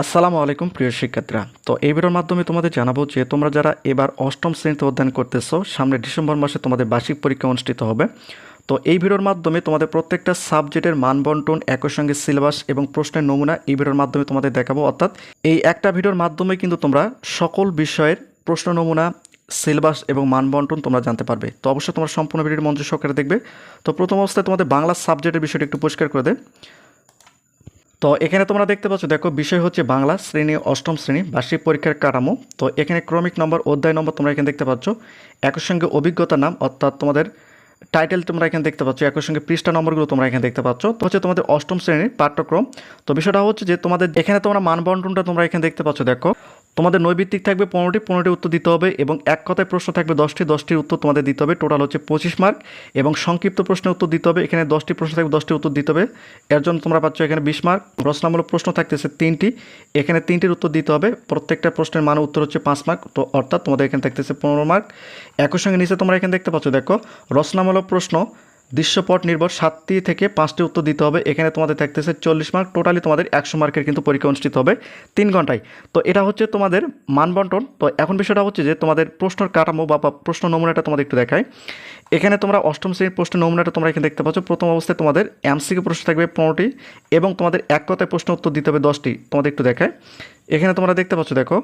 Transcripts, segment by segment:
আসসালামু আলাইকুম, প্রিয় শিক্ষার্থীরা। তো এই ভিডিওর মাধ্যমে তোমাদের জানাব যে তোমরা যারা এবার অষ্টম শ্রেণীতে অধ্যয়ন করতেছো, সামনে ডিসেম্বর মাসে তোমাদের বার্ষিক পরীক্ষা অনুষ্ঠিত হবে। তো এই ভিডিওর মাধ্যমে তোমাদের প্রত্যেকটা সাবজেক্টের মান বন্টন, একই সঙ্গে সিলেবাস এবং প্রশ্নের নমুনা এই ভিডিওর মাধ্যমে তোমাদের দেখাবো। অর্থাৎ এই একটা ভিডিওর মাধ্যমে কিন্তু তোমরা সকল বিষয়ের প্রশ্ন নমুনা, সিলেবাস এবং মান বন্টন তোমরা জানতে পারবে। তো অবশ্যই তোমরা সম্পূর্ণ ভিডিওর মঞ্চ সহকারে দেখবে। তো প্রথম অবস্থায় তোমাদের বাংলা সাবজেক্টের বিষয়টা একটু পরিষ্কার করে দেয়। তো এখানে তোমরা দেখতে পাচ্ছ, দেখো বিষয় হচ্ছে বাংলা শ্রেণি, অষ্টম শ্রেণি বার্ষিক পরীক্ষার কাঠামো। তো এখানে ক্রমিক নম্বর, অধ্যায় নম্বর তোমরা এখানে দেখতে পাচ্ছ। একই সঙ্গে অভিজ্ঞতা নাম, অর্থাৎ তোমাদের টাইটেল তোমরা এখানে দেখতে পাচ্ছ। একই সঙ্গে পৃষ্ঠা নম্বরগুলো তোমরা এখানে দেখতে পাচ্ছ। তো হচ্ছে তোমাদের অষ্টম শ্রেণির পাঠ্যক্রম। তো বিষয়টা হচ্ছে যে তোমাদের, এখানে তোমরা মানবন্টনটা তোমরা এখানে দেখতে পাচ্ছ, দেখো। তোমাদের নৈবিত্তিক থাকবে পনেরোটি পনেরোটি উত্তর দিতে হবে এবং এক কথায় প্রশ্ন থাকবে দশটি, দশটির উত্তর তোমাদের দিতে হবে। টোটাল হচ্ছে পঁচিশ মার্ক এবং সংক্ষিপ্ত প্রশ্নের উত্তর দিতে হবে। এখানে দশটি প্রশ্ন থাকবে, দশটি উত্তর দিতে হবে। এর জন্য তোমরা পাচ্ছ এখানে বিশ মার্ক রচনামূলক প্রশ্ন থাকতেছে তিনটি। এখানে তিনটির উত্তর দিতে হবে। প্রত্যেকটা প্রশ্নের মান উত্তর হচ্ছে পাঁচ মার্ক তো অর্থাৎ তোমাদের এখানে থাকতেছে পনেরো মার্ক একই সঙ্গে নিচে তোমরা এখানে দেখতে পাচ্ছ, দেখো, রচনামূলক প্রশ্ন দৃশ্যপট নির্ভর সাতটি থেকে পাঁচটি উত্তর দিতে হবে। এখানে তোমাদের থাকতেছে চল্লিশ মার্ক টোটালি তোমাদের একশো মার্কের কিন্তু পরীক্ষা অনুষ্ঠিত হবে তিন ঘন্টায়। তো এটা হচ্ছে তোমাদের মানবন্টন। তো এখন বিষয়টা হচ্ছে যে তোমাদের প্রশ্নের কাঠামো বা প্রশ্ন নমুনাটা তোমাদের একটু দেখায় এখানে তোমরা অষ্টম শ্রেণির প্রশ্ন নমুনাটা তোমরা এখানে দেখতে পাচ্ছ। প্রথম অবস্থায় তোমাদের এমসিকে প্রশ্ন থাকবে পনেরোটি এবং তোমাদের এক কথায় প্রশ্ন উত্তর দিতে হবে দশটি। তোমাদের একটু দেখায় এখানে তোমরা দেখতে পাচ্ছ, দেখো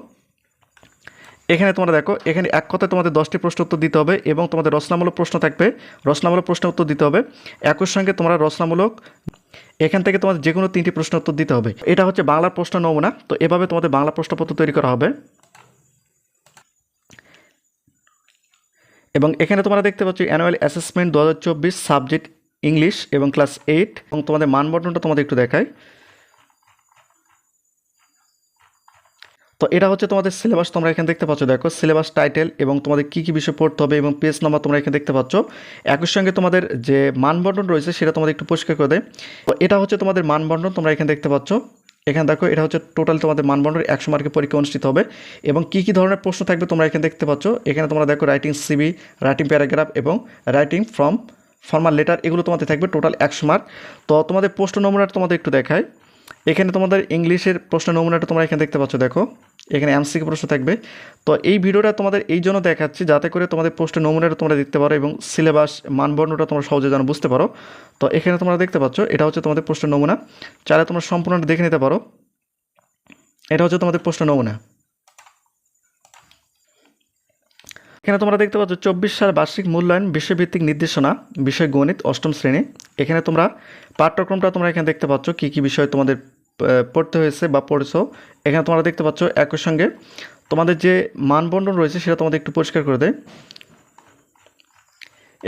এখানে তোমরা দেখো, এখানে এক কথায় তোমাদের দশটি প্রশ্ন উত্তর দিতে হবে এবং তোমাদের রচনামূলক প্রশ্ন থাকবে। রচনামূলক প্রশ্ন উত্তর দিতে হবে। একই সঙ্গে তোমরা রচনামূলক এখান থেকে তোমাদের যে কোনো তিনটি প্রশ্ন উত্তর দিতে হবে। এটা হচ্ছে বাংলার প্রশ্ন নমুনা। তো এভাবে তোমাদের বাংলা প্রশ্নপত্র তৈরি করা হবে। এবং এখানে তোমরা দেখতে পাচ্ছ অ্যানুয়াল অ্যাসেসমেন্ট দু হাজার চব্বিশ সাবজেক্ট ইংলিশ এবং ক্লাস এইট এবং তোমাদের মানবন্টনটা তোমাদের একটু দেখায়। তো এটা হচ্ছে তোমাদের সিলেবাস তোমরা এখানে দেখতে পাচ্ছ, দেখো সিলেবাস টাইটেল এবং তোমাদের কী কী বিষয় পড়তে হবে এবং পেজ নাম্বার তোমরা এখানে দেখতে পাচ্ছ। একই সঙ্গে তোমাদের যে মানবন্টন রয়েছে সেটা তোমাদের একটু পরিষ্কার করে দেয়। তো এটা হচ্ছে তোমাদের মানবন্টন তোমরা এখানে দেখতে পাচ্ছ। এখানে দেখো, এটা হচ্ছে টোটাল তোমাদের মানবন্টন একশো মার্কের পরীক্ষা অনুষ্ঠিত হবে এবং কী কী ধরনের প্রশ্ন থাকবে তোমরা এখানে দেখতে পাচ্ছ। এখানে তোমরা দেখো রাইটিং সিবি রাইটিং প্যারাগ্রাফ এবং রাইটিং ফ্রম ফর্মাল লেটার এগুলো তোমাদের থাকবে টোটাল একশো মার্ক তো তোমাদের প্রশ্ন নমুনাটা তোমাদের একটু দেখায় এখানে তোমাদের ইংলিশের প্রশ্ন নমুনাটা তোমরা এখানে দেখতে পাচ্ছ, দেখো। এখানে এমসিকে প্রশ্ন থাকবে। তো এই ভিডিওটা তোমাদের এই জন্য দেখাচ্ছি, যাতে করে তোমাদের প্রশ্ন নমুনাটা তোমরা দেখতে পারো এবং সিলেবাস মানবর্ণটা তোমরা সহজে যেন বুঝতে পারো। তো এখানে তোমরা দেখতে পাচ্ছ, এটা হচ্ছে তোমাদের প্রশ্ন নমুনা। চাইলে তোমরা সম্পূর্ণটা দেখে নিতে পারো। এটা হচ্ছে তোমাদের প্রশ্ন নমুনা। এখানে তোমরা দেখতে পাচ্ছ, চব্বিশ সাল বার্ষিক মূল্যায়ন বিষয়ভিত্তিক নির্দেশনা, বিষয় গণিত, অষ্টম শ্রেণি। এখানে তোমরা পাঠ্যক্রমটা তোমরা এখানে দেখতে পাচ্ছ, কী কী বিষয় তোমাদের পড়তে হয়েছে বা পড়েছো, এখানে তোমরা দেখতে পাচ্ছ একই সঙ্গে তোমাদের যে মানবন্ধন রয়েছে সেটা তোমাদের একটু পরিষ্কার করে দেয়।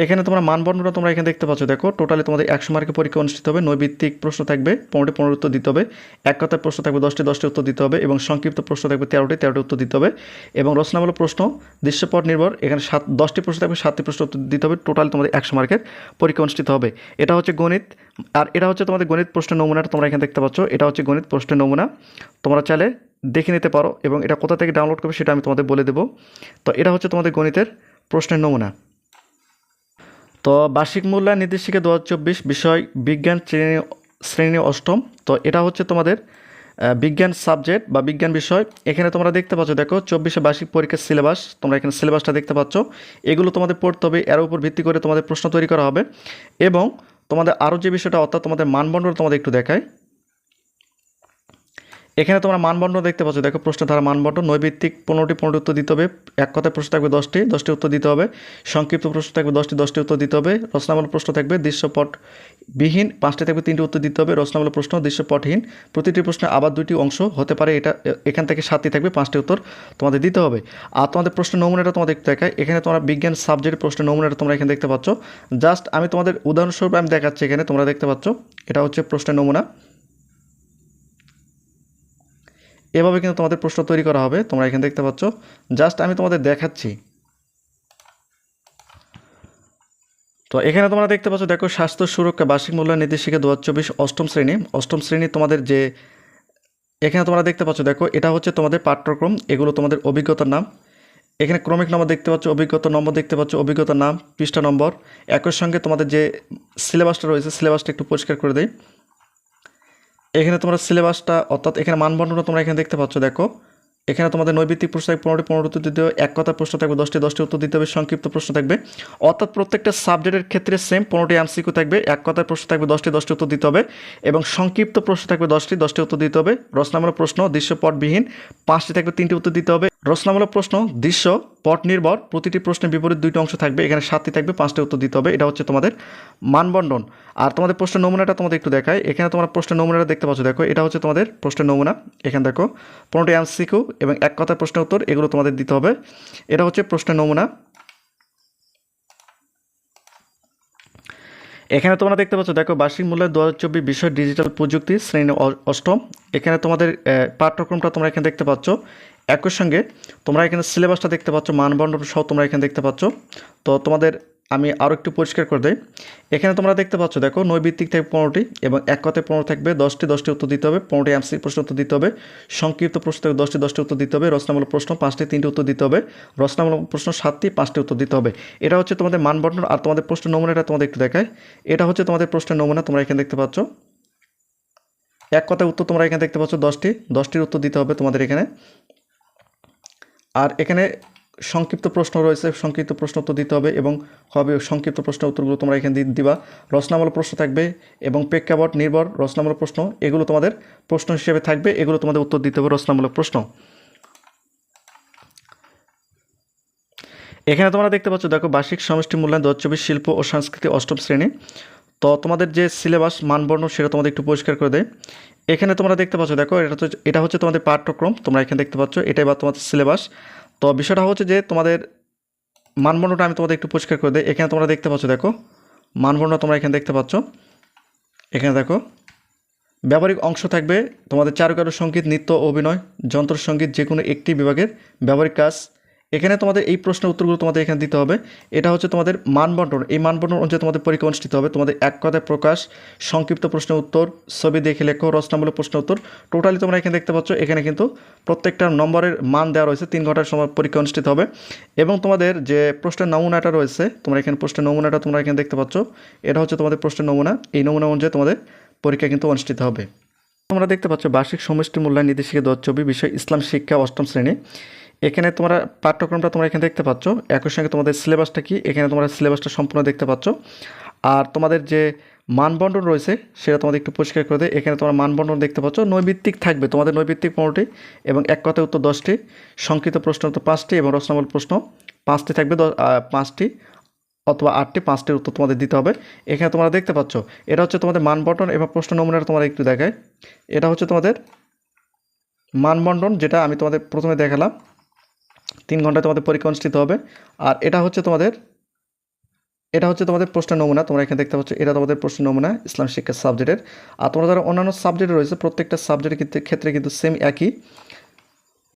এখানে তোমরা মানবর্ণটা তোমরা এখানে দেখতে পাচ্ছ, দেখো। টোটালি তোমাদের একশো মার্কের পরীক্ষা অনুষ্ঠিত হবে নৈভিত্তিক প্রশ্ন থাকবে, পনেরোটি পনেরো উত্তর দিতে হবে, এক কথায় প্রশ্ন থাকবে দশটি দশটি উত্তর দিতে হবে এবং সংক্ষিপ্ত প্রশ্ন থাকবে তেরোটি তেরোটি উত্তর দিতে হবে। এবং রচনামূলক প্রশ্ন, দৃশ্যপট নির্ভর, এখানে সাত, দশটি প্রশ্ন থাকবে, সাতটি প্রশ্ন উত্তর দিতে হবে টোটাল তোমাদের একশো মার্কের পরীক্ষা অনুষ্ঠিত হবে। এটা হচ্ছে গণিত, আর এটা হচ্ছে তোমাদের গণিত প্রশ্নের নমুনাটা তোমরা এখানে দেখতে পাচ্ছ, এটা হচ্ছে গণিত প্রশ্নের নমুনা। তোমরা চাইলে দেখে নিতে পারো এবং এটা কোথা থেকে ডাউনলোড করবে সেটা আমি তোমাদের বলে দেবো। তো এটা হচ্ছে তোমাদের গণিতের প্রশ্নের নমুনা। তো বার্ষিক মূল্যায়ন নির্দেশিকা দু হাজার চব্বিশ বিষয় বিজ্ঞান শ্রেণি শ্রেণি অষ্টম। তো এটা হচ্ছে তোমাদের বিজ্ঞান সাবজেক্ট বা বিজ্ঞান বিষয়। এখানে তোমরা দেখতে পাচ্ছ, দেখো, চব্বিশে বার্ষিক পরীক্ষার সিলেবাস, তোমরা এখানে সিলেবাসটা দেখতে পাচ্ছ। এগুলো তোমাদের পড়তে হবে, এর উপর ভিত্তি করে তোমাদের প্রশ্ন তৈরি করা হবে। এবং তোমাদের আরও যে বিষয়টা, অর্থাৎ তোমাদের মানবন্ডল তোমাদের একটু দেখায়। এখানে তোমরা মানবন্টন দেখতে পাচ্ছ। দেখো প্রশ্ন ধারা মানবন্টন নৈভিত্তিক পনেরোটি পনেরোটি উত্তর দিতে হবে। এক কথায় প্রশ্ন থাকবে দশটি দশটি উত্তর দিতে হবে। সংক্ষিপ্ত প্রশ্ন থাকবে দশটি দশটি উত্তর দিতে হবে। রচনামূলক প্রশ্ন থাকবে দৃশ্যপট বিহীন পাঁচটি থাকবে তিনটি উত্তর দিতে হবে। রচনামূলক প্রশ্ন দৃশ্যপটহীন, প্রতিটি প্রশ্নে আবার দুটি অংশ হতে পারে। এটা এখান থেকে সাতটি থাকবে, পাঁচটি উত্তর তোমাদের দিতে হবে। আর তোমাদের প্রশ্ন নমুনাটা তোমাদের একটু দেখায়। এখানে তোমরা বিজ্ঞান সাবজেক্টের প্রশ্ন নমুনাটা তোমরা এখানে দেখতে পাচ্ছ। জাস্ট আমি তোমাদের উদাহরণস্বরূপ আমি দেখাচ্ছি এখানে, তোমরা দেখতে পাচ্ছ। এটা হচ্ছে প্রশ্নের নমুনা। এভাবে কিন্তু তোমাদের প্রশ্ন তৈরি করা হবে। তোমরা এখানে দেখতে পাচ্ছ জাস্ট আমি তোমাদের দেখাচ্ছি। তো এখানে তোমরা দেখতে পাচ্ছ, দেখো স্বাস্থ্য সুরক্ষা, বার্ষিক মূল্যায়ন নির্দেশিকা দু অষ্টম শ্রেণি। অষ্টম শ্রেণি তোমাদের যে, এখানে তোমরা দেখতে পাচ্ছ, দেখো এটা হচ্ছে তোমাদের পাঠ্যক্রম, এগুলো তোমাদের অভিজ্ঞতার নাম। এখানে ক্রমিক নম্বর দেখতে পাচ্ছ, অভিজ্ঞতা নম্বর দেখতে পাচ্ছ, অভিজ্ঞতার নাম, পৃষ্ঠা নম্বর। একই সঙ্গে তোমাদের যে সিলেবাসটা রয়েছে সিলেবাসটা একটু পরিষ্কার করে দেয় এখানে তোমরা সিলেবাসটা, অর্থাৎ এখানে মানবন্ধনটা তোমরা এখানে দেখতে পাচ্ছ, দেখো। এখানে তোমাদের নৈবিত্তিক প্রশ্ন থাকবে, পনেরোটি পনেরো উত্তর দিতে হবে, এক কথা প্রশ্ন থাকবে, দশটি দশটি উত্তর দিতে হবে, সংক্ষিপ্ত প্রশ্ন থাকবে। অর্থাৎ প্রত্যেকটা সাবজেক্টের ক্ষেত্রে সেম পনেরোটি এমসিকিউ থাকবে, এক কথার প্রশ্ন থাকবে, দশটি দশটি উত্তর দিতে হবে এবং সংক্ষিপ্ত প্রশ্ন থাকবে, দশটি দশটি উত্তর দিতে হবে। রচনামূলক প্রশ্ন, দৃশ্যপটবিহীন, পাঁচটি থাকবে, তিনটি উত্তর দিতে হবে। রচনামূলক প্রশ্ন, দৃশ্য, পট নির্ভর, প্রতিটি প্রশ্নের বিপরীত দুইটি অংশ থাকবে, এখানে সাতটি থাকবে, পাঁচটি উত্তর দিতে হবে, এটা হচ্ছে তোমাদের মানবন্ধন। আর তোমাদের প্রশ্নের নমুনাটা তোমাদের একটু দেখায় এখানে তোমরা প্রশ্নের নমুনাটা দেখতে পাচ্ছ, দেখো, এটা হচ্ছে তোমাদের প্রশ্নের নমুনা, এখানে দেখো, পনেরোটি এমসিকিউ এবং এক কথায় প্রশ্নের উত্তর, এগুলো তোমাদের দিতে হবে, এটা হচ্ছে প্রশ্নের নমুনা। এখানে তোমরা দেখতে পাচ্ছ, দেখো, বার্ষিক মূল্য দু হাজার চব্বিশ বিষয় ডিজিটাল প্রযুক্তি শ্রেণি অষ্টম, এখানে তোমাদের পাঠ্যক্রমটা তোমরা এখানে দেখতে পাচ্ছ একই সঙ্গে তোমরা এখানে সিলেবাসটা দেখতে পাচ্ছ, মানবন্ধন সহ তোমরা এখানে দেখতে পাচ্ছ। তো তোমাদের আমি আরও একটু পরিষ্কার করে দিই। এখানে তোমরা দেখতে পাচ্ছ, দেখো, নৈবিত্তিক থাকবে পনেরোটি এবং এক কথায় পনেরো থাকবে, দশটি দশটি উত্তর দিতে হবে, পনেরোটি এমসি প্রশ্ন উত্তর দিতে হবে, সংক্ষিপ্ত প্রশ্ন থাকবে দশটি দশটি উত্তর দিতে হবে, রচনামূলক প্রশ্ন পাঁচটি, তিনটি উত্তর দিতে হবে, রচনামূলক প্রশ্ন সাতটি, পাঁচটি উত্তর দিতে হবে। এটা হচ্ছে তোমাদের মানবন্ধন আর তোমাদের প্রশ্নের নমুনাটা তোমাদের একটু দেখায় এটা হচ্ছে তোমাদের প্রশ্নের নমুনা, তোমরা এখানে দেখতে পাচ্ছ। এক কথায় উত্তর তোমরা এখানে দেখতে পাচ্ছ, দশটি, দশটির উত্তর দিতে হবে তোমাদের এখানে। আর এখানে সংক্ষিপ্ত প্রশ্ন রয়েছে, সংক্ষিপ্ত প্রশ্ন উত্তর দিতে হবে এবং হবে সংক্ষিপ্ত প্রশ্ন উত্তরগুলো তোমরা এখানে দিবা। রচনামূলক প্রশ্ন থাকবে এবং প্রেক্ষাপট নির্ভর রচনামূলক প্রশ্ন, এগুলো তোমাদের প্রশ্ন হিসেবে থাকবে, এগুলো তোমাদের উত্তর দিতে হবে রচনামূলক প্রশ্ন। এখানে তোমরা দেখতে পাচ্ছ, দেখো বার্ষিক সমষ্টি মূল্যায়ন দু হাজার চব্বিশ শিল্প ও সংস্কৃতি অষ্টম শ্রেণি। তো তোমাদের যে সিলেবাস মানবর্ণ সেটা তোমাদের একটু পরিষ্কার করে দেয়। এখানে তোমরা দেখতে পাচ্ছ, দেখো, এটা তো এটা হচ্ছে তোমাদের পাঠ্যক্রম, তোমরা এখানে দেখতে পাচ্ছ, এটাই বা তোমাদের সিলেবাস তো বিষয়টা হচ্ছে যে তোমাদের মানবর্ণটা আমি তোমাদের একটু পরিষ্কার করে দিই। এখানে তোমরা দেখতে পাচ্ছ, দেখো মানবর্ণ তোমরা এখানে দেখতে পাচ্ছ। এখানে দেখো, ব্যবহারিক অংশ থাকবে তোমাদের চারুকারু, সংগীত, নৃত্য, অভিনয়, যন্ত্রসঙ্গীত যে কোনো একটি বিভাগের ব্যবহারিক কাজ। এখানে তোমাদের এই প্রশ্নের উত্তরগুলো তোমাদের এখানে দিতে হবে। এটা হচ্ছে তোমাদের মানবন্টন এই মানবন্টন অনুযায়ী তোমাদের পরীক্ষা অনুষ্ঠিত হবে। তোমাদের এক কথায় প্রকাশ, সংক্ষিপ্ত প্রশ্নের উত্তর, ছবি দেখে লেখো, রচনামূলক প্রশ্নের উত্তর। টোটালি তোমরা এখানে দেখতে পাচ্ছ, এখানে কিন্তু প্রত্যেকটা নম্বরের মান দেওয়া রয়েছে। তিন ঘণ্টার সময় পরীক্ষা অনুষ্ঠিত হবে। এবং তোমাদের যে প্রশ্নের নমুনাটা রয়েছে, তোমরা এখানে প্রশ্নের নমুনাটা তোমরা এখানে দেখতে পাচ্ছ। এটা হচ্ছে তোমাদের প্রশ্নের নমুনা। এই নমুনা অনুযায়ী তোমাদের পরীক্ষা কিন্তু অনুষ্ঠিত হবে। তোমরা দেখতে পাচ্ছ, বার্ষিক সমষ্টি মূল্যায়ন নির্দেশিকা দু হাজার চব্বিশ বিষয় ইসলাম শিক্ষা অষ্টম শ্রেণি। এখানে তোমরা পাঠ্যক্রমটা তোমরা এখানে দেখতে পাচ্ছ। একই সঙ্গে তোমাদের সিলেবাসটা কি? এখানে তোমরা সিলেবাসটা সম্পূর্ণ দেখতে পাচ্ছ। আর তোমাদের যে মানবন্ধন রয়েছে, সেটা তোমাদের একটু পরিষ্কার করে দেয় এখানে তোমরা মানবন্ধন দেখতে পাচ্ছ। নৈবিত্তিক থাকবে। তোমাদের নৈবিত্তিক পনেরোটি এবং এক কথায় উত্তর দশটি। সংক্ষিপ্ত প্রশ্ন উত্তর পাঁচটি এবং রচনামূলক প্রশ্ন পাঁচটি থাকবে। পাঁচটি অথবা আটটি, পাঁচটির উত্তর তোমাদের দিতে হবে। এখানে তোমরা দেখতে পাচ্ছ, এটা হচ্ছে তোমাদের মানবন্টন এবং প্রশ্ন নমুনাটা তোমাদের একটু দেখায়। এটা হচ্ছে তোমাদের মানবন্টন যেটা আমি তোমাদের প্রথমে দেখালাম। তিন ঘন্টায় তোমাদের পরীক্ষা অনুষ্ঠিত হবে। আর এটা হচ্ছে তোমাদের, এটা হচ্ছে তোমাদের প্রশ্ন নমুনা, তোমরা এখানে দেখতে পাচ্ছ এটা তোমাদের প্রশ্ন নমুনা ইসলাম শিক্ষা সাবজেক্টের আর তোমরা যারা অন্যান্য সাবজেক্ট রয়েছে, প্রত্যেকটা সাবজেক্টের ক্ষেত্রে ক্ষেত্রে কিন্তু সেম একই।